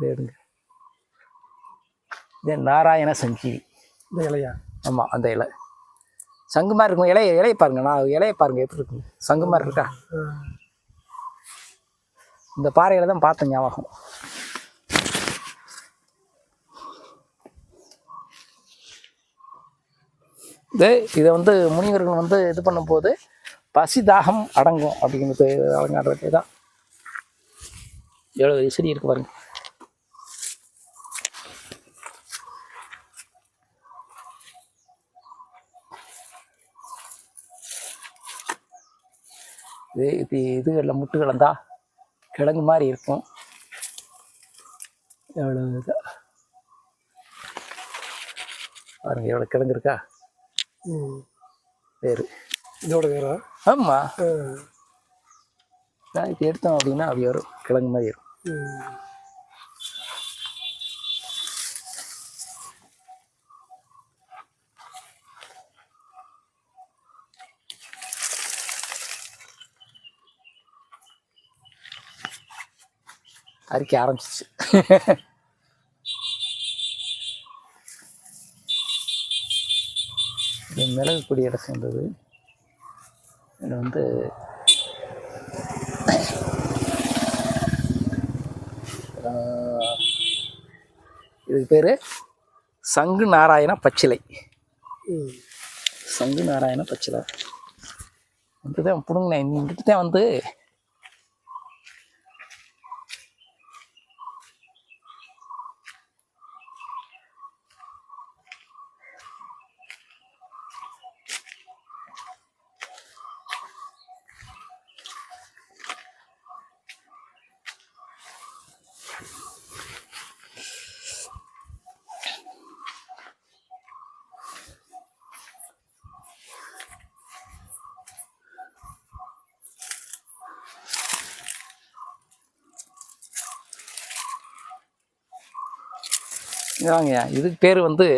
இதை எடுங்க இது நாராயண சஞ்சீவி. இந்த இலையா? ஆமாம் அந்த இலை. சங்கு மாதிரி இருக்கும். இலைய இலைய பாருங்க. நான் இலைய பாருங்க எப்படி இருக்குங்க சங்கு மாதிரி இருக்கா? இந்த பாறையில தான் பார்த்தேன் ஞாபகம். இது இதை வந்து முனிவர்கள் வந்து இது பண்ணும்போது பசி தாகம் அடங்கும் அப்படிங்கிறது அலங்காரத்துக்கு தான். எவ்வளோ செடி இருக்கு பாருங்க. இது இது இதுகளில் முட்டு கிடந்தா கிழங்கு மாதிரி இருக்கும். எவ்வளோ இது பாருங்க எவ்வளோ கிழங்கு இருக்கா? வேறு. இதோட வேறா? ஆமாம் நான் இப்போ எடுத்தோம் அப்படின்னா அப்படி வரும். கிழங்கு மாதிரி வரும். அரிக்க ஆரம்பிச்சிச்சு. இது மிளகு இடம் சேர்ந்தது. இது வந்து இதுக்கு பேர் சங்கு நாராயண பச்சிலை. சங்கு நாராயண பச்சிலை. வந்து தான் பிடுங்கினேன் இங்கிட்டு தான் வந்து வாங்கய்யா இதுக்கு பேர் வந்து